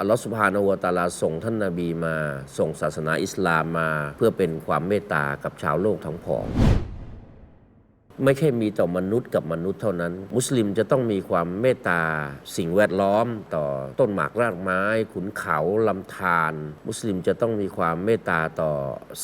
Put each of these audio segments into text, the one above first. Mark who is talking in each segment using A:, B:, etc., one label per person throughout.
A: อัลลอฮฺสุบฮานาวตาลาส่งท่านนาบีมา ส่งศาสนาอิสลามมา เพื่อเป็นความเมตตากับชาวโลกทั้งผอง ไม่ใช่มีต่อมนุษย์กับมนุษย์เท่านั้น มุสลิมจะต้องมีความเมตตา สิ่งแวดล้อม ต่อต้นหมากรากไม้ ขุนเขาลำธารมุสลิมจะต้องมีความเมตตาต่อ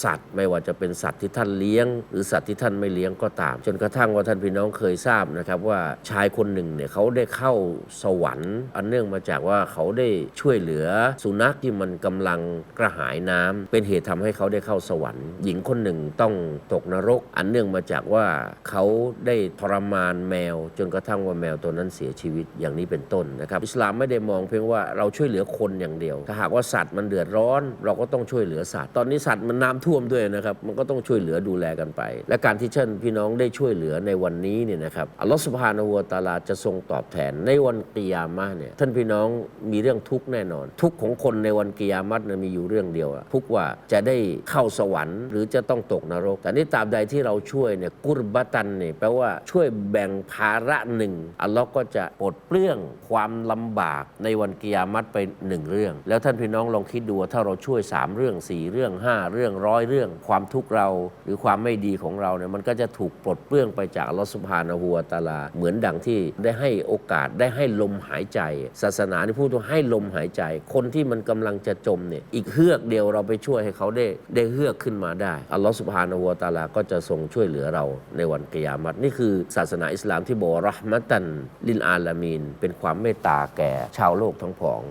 A: สัตว์ ไม่ว่าจะเป็นสัตว์ที่ท่านเลี้ยง หรือสัตว์ที่ท่านไม่เลี้ยงก็ตาม จนกระทั่งว่าท่านพี่น้องเคยทราบนะครับว่าชายคนหนึ่งเนี่ยเขาได้เข้าสวรรค์ อันเนื่องมาจากว่าเขาได้ช่วยเหลือสุนัขที่มันกำลังกระหายน้ำเป็นเหตุทำให้เขาได้เข้าสวรรค์ หญิงคนหนึ่งต้องตกนรก อันเนื่องมาจากว่าเขาาได้ทรมานแมว จนกระทั่งว่าแมวตัวนั้นเสียชีวิตอย่างนี้เป็นต้นนะครับ อิสลามไม่ได้มองเพียงว่าเราช่วยเหลือคนอย่างเดียว ถ้าหากว่าสัตว์มันเดือดร้อน เราก็ต้องช่วยเหลือสัตว์ ตอนนี้สัตว์มันน้ำท่วมด้วยนะครับ มันก็ต้องช่วยเหลือดูแลกันไป และการที่ท่นพี่น้องได้ช่วยเหลือในวันนี้เนี่ยนะครับ อัลลอฮฺสุบฮานะฮูวตาลาจะทรงตอบแทนในวันกิยามะเนี่ยท่านพี่น้องมีเรื่องทุกข์แน่นอน ทุกข์ของคนในวันกิยามะเนี่ยมีอยู่เรื่องเดียวทุกข์ว่าจะได้เข้าสวรรค์ หรือจะต้องตกนรก แต่นี่ตราบใดที่เราช่วยเนี่ยกุรบตันนี่ยแปลว่าช่วยแบ่งภาระหนึ่งอัลลอฮ์ก็จะปลดเปลื้องความลำบากในวันกิยามัตไปหนึ่งเรื่อง แล้วท่านพี่น้องลองคิดดูถ้าเราช่วย 3 เรื่อง 4 เรื่อง 5 เรื่องร้อยเรื่อง ความทุกข์เราหรือความไม่ดีของเราเนี่ยมันก็จะถูกปลดเปลื้องไปจากลอสุบฮานะฮูวตาลา เหมือนดังที่ได้ให้โอกาสได้ให้ลมหายใจ ศาสนาที่พูดว่าให้ลมหายใจ คนที่มันกำลังจะจมเนี่ยอีกเฮือกเดียวเราไปช่วยให้เขาได้ได้เฮือกขึ้นมาได้อัลลอฮ์สุบฮานะฮูวตาลาก็จะทรงช่วยเหลือเราในวันกิยามัตนี่คือศาสนาอิสลามที่บอรหมัตันลินอาลามีน เป็นความเมตตาแก่ชาวโลกทั้งผอง